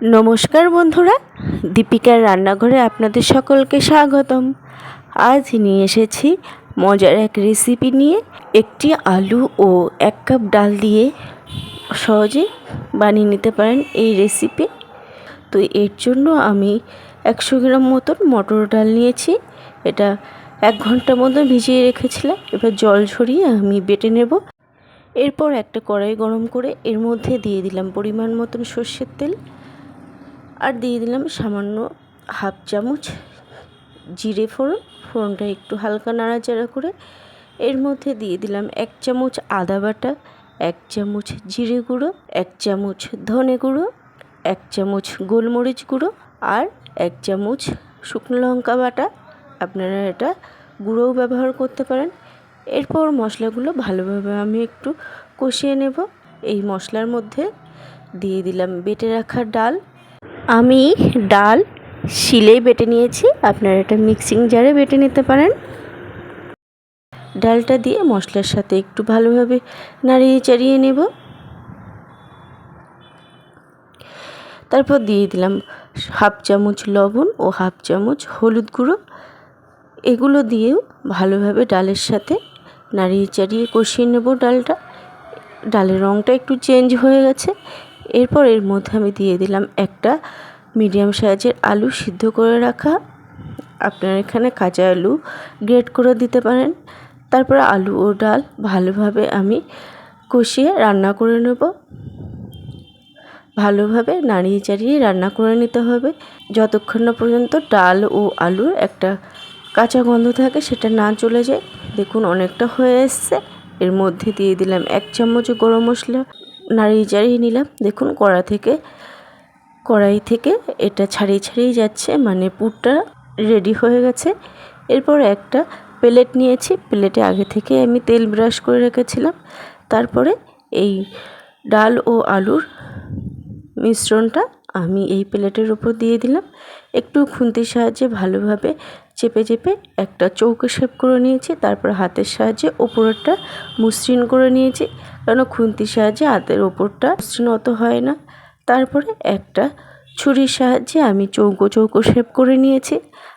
নমস্কার বন্ধুরা, দীপিকার রান্নাঘরে আপনাদের সকলকে স্বাগতম। আজ নিয়ে এসেছি মজার এক রেসিপি নিয়ে একটি আলু ও এক কাপ ডাল দিয়ে সহজে বানিয়ে নিতে পারেন এই রেসিপি তো এর জন্য আমি একশো গ্রাম মতন মটর ডাল নিয়েছি, এটা এক ঘণ্টার মতো ভিজিয়ে রেখেছিলাম, এবার জল ঝরিয়ে আমি বেটে নেব। এরপর একটা কড়াই গরম করে এর মধ্যে দিয়ে দিলাম পরিমাণ মতন সর্ষের তেল। আর দিয়ে দিলাম সামান্য হাফ চামচ জিরে ফোড়ন। ফোড়নটা একটু হালকা নাড়াচাড়া করে এর মধ্যে দিয়ে দিলাম এক চামচ আদা বাটা, এক চামচ জিরে গুঁড়ো, এক চামচ ধনে গুঁড়ো, এক চামচ গোলমরিচ গুঁড়ো আর এক চামচ শুকনো লঙ্কা বাটা। আপনারা এটা গুঁড়োও ব্যবহার করতে পারেন। এরপর মশলাগুলো ভালোভাবে আমি একটু কষিয়ে নেব। এই মশলার মধ্যে দিয়ে দিলাম বেটে রাখা ডাল। আমি ডাল শিলেই বেটে নিয়েছি। আপনারা এটা মিক্সিং জারে বেটে নিতে পারেন। ডালটা দিয়ে মশলার সাথে একটু ভালোভাবে নাড়িয়ে চাড়িয়ে নেব। তারপর দিয়ে দিলাম হাফ চামচ লবণ ও হাফ চামচ হলুদ গুঁড়ো। এগুলো দিয়েও ভালোভাবে ডালের সাথে নাড়িয়ে চাড়িয়ে কষিয়ে নেব ডালটা। ডালের রঙটা একটু চেঞ্জ হয়ে গেছে। এরপর এর মধ্যে আমি দিয়ে দিলাম একটা মিডিয়াম সাইজের আলু সিদ্ধ করে রাখা। আপনারা এখানে কাঁচা আলু গ্রেট করে দিতে পারেন। তারপর আলু ও ডাল ভালোভাবে আমি কষিয়ে রান্না করে নেব। ভালোভাবে নাড়িয়ে চাড়িয়ে রান্না করে নিতে হবে। যতক্ষণ না পর্যন্ত ডাল ও আলুর একটা কাঁচা গন্ধ থাকে সেটা না চলে যায়। দেখুন অনেকটা হয়ে এসছে। এর মধ্যে দিয়ে দিলাম এক চামচ গরম মশলা। নাড়িয়ে চাড়িয়ে নিলাম। দেখুন, কড়া থেকে, কড়াই থেকে এটা ছাড়িয়ে ছাড়িয়ে যাচ্ছে মানে পুরটা রেডি হয়ে গেছে। এরপর একটা প্লেট নিয়েছি। প্লেটে আগে থেকে আমি তেল ব্রাশ করে রেখেছিলাম। তারপরে এই ডাল ও আলুর মিশ্রণটা আমি এই প্লেটের উপর দিয়ে দিলাম। একটু খুন্তির সাহায্যে ভালোভাবে চেপে চেপে একটা চৌকো শেপ করে নিয়েছি, তারপর হাতের সাহায্যে ওপরটা মসৃণ করে নিয়েছি, কেন খুন্তির সাহায্যে হাতের ওপরটা মসৃণ অত হয় না। তারপরে একটা ছুরির সাহায্যে আমি চৌকো চৌকো শেপ করে নিয়েছি।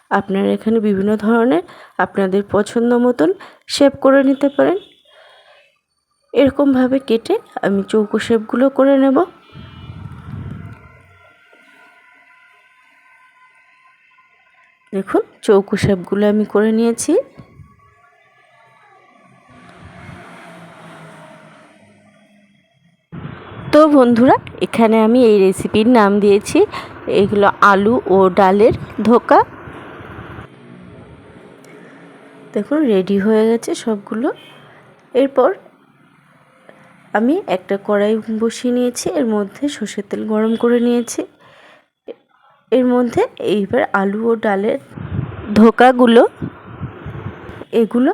আপনারা এখানে বিভিন্ন ধরনের আপনাদের পছন্দ মতন শেপ করে নিতে পারেন। এরকমভাবে কেটে আমি চৌকো শেপগুলো করে নেব। দেখুন, চৌকো শেপগুলো আমি করে নিয়েছি। তো বন্ধুরা, এখানে আমি এই রেসিপির নাম দিয়েছি, এগুলো আলু ও ডালের ধোকা। দেখুন, রেডি হয়ে গেছে সবগুলো। এরপর আমি একটা কড়াই বসিয়ে নিয়েছি, এর মধ্যে সর্ষের তেল গরম করে নিয়েছি। এর মধ্যে এইবার আলু ও ডালের ধোকাগুলো, এগুলো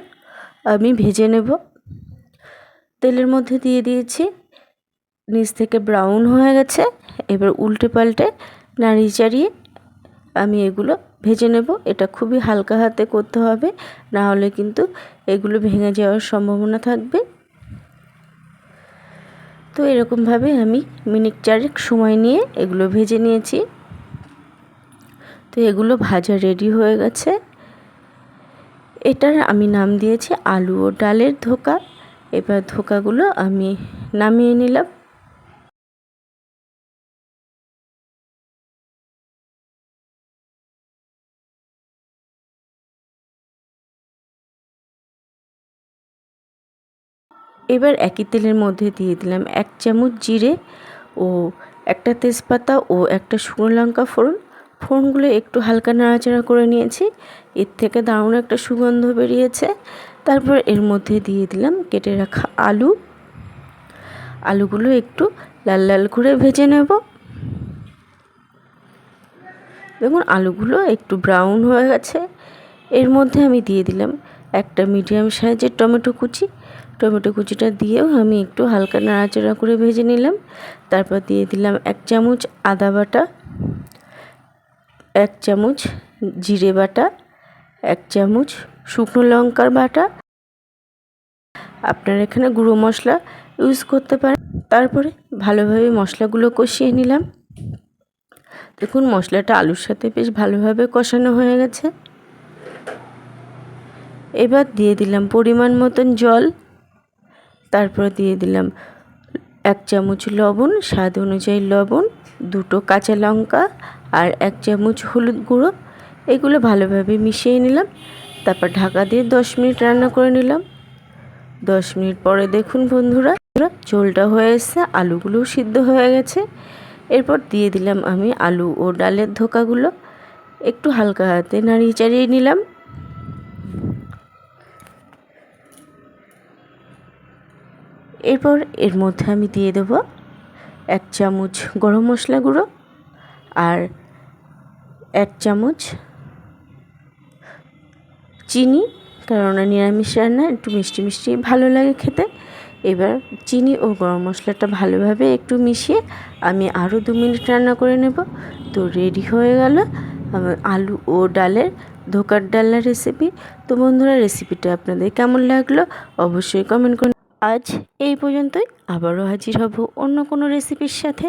আমি ভেজে নেব। তেলের মধ্যে দিয়ে দিয়েছি। নিচ থেকে ব্রাউন হয়ে গেছে। এবার উল্টে পাল্টে নাড়িয়ে চাড়িয়ে আমি এগুলো ভেজে নেব। এটা খুবই হালকা হাতে করতে হবে, না হলে কিন্তু এগুলো ভেঙে যাওয়ার সম্ভাবনা থাকবে। তো এরকমভাবে আমি মিনিট চারেক সময় নিয়ে এগুলো ভেজে নিয়েছি। তো এগুলো ভাজা রেডি হয়ে গেছে। এটার আমি নাম দিয়েছি আলু ও ডালের ধোকা। এবার ধোকাগুলো আমি নামিয়ে নিলাম। এবার একই তেলের মধ্যে দিয়ে দিলাম এক চামচ জিরে ও একটা তেজপাতা ও একটা শুকনো লঙ্কা ফোড়ন। ফোড়নগুলো একটু হালকা নাড়াচাড়া করে নিয়েছি। এর থেকে দারুণ একটা সুগন্ধ বেরিয়েছে। তারপর এর মধ্যে দিয়ে দিলাম কেটে রাখা আলু। আলুগুলো একটু লাল লাল করে ভেজে নেব। দেখুন, আলুগুলো একটু ব্রাউন হয়ে গেছে। এর মধ্যে আমি দিয়ে দিলাম একটা মিডিয়াম সাইজের টমেটো কুচি। টমেটো কুচিটা দিয়েও আমি একটু হালকা নাড়াচাড়া করে ভেজে নিলাম। তারপর দিয়ে দিলাম এক চামচ আদা বাটা। এক চামচ জিরে বাটা, এক চামচ শুকনো লঙ্কার বাটা। আপনার এখানে গুঁড়ো মশলা ইউজ করতে পারেন। তারপরে ভালোভাবে মশলাগুলো কষিয়ে নিলাম। দেখুন, মশলাটা আলুর সাথে বেশ ভালোভাবে কষানো হয়ে গেছে। এবার দিয়ে দিলাম পরিমাণ মতন জল। তারপর দিয়ে দিলাম এক চামচ লবণ, স্বাদ অনুযায়ী লবণ, দুটো কাঁচা লঙ্কা আর এক চামচ হলুদ গুঁড়ো। এগুলো ভালোভাবে মিশিয়ে নিলাম। তারপর ঢাকা দিয়ে দশ মিনিট রান্না করে নিলাম। দশ মিনিট পরে দেখুন বন্ধুরা, ঝোলটা হয়ে এসছে, আলুগুলোও সিদ্ধ হয়ে গেছে। এরপর দিয়ে দিলাম আমি আলু ও ডালের ধোকাগুলো। একটু হালকা হাতে নাড়িয়ে চাড়িয়ে নিলাম। এরপর এর মধ্যে আমি দিয়ে দেব এক চামচ গরম মশলা গুঁড়ো। আর এক চামচ চিনি, কেননা নিরামিষ রান্না, একটু মিষ্টি মিষ্টি ভালো লাগে খেতে। এবার চিনি ও গরম মশলাটা ভালোভাবে একটু মিশিয়ে আমি আরও দু মিনিট রান্না করে নেব। তো রেডি হয়ে গেল আলু ও ডালের ধোকার ডালের রেসিপি তো বন্ধুরা রেসিপিটা আপনাদের কেমন লাগল অবশ্যই কমেন্ট করুন। আজ এই পর্যন্তই। আবারও হাজির হব অন্য কোনো রেসিপির সাথে।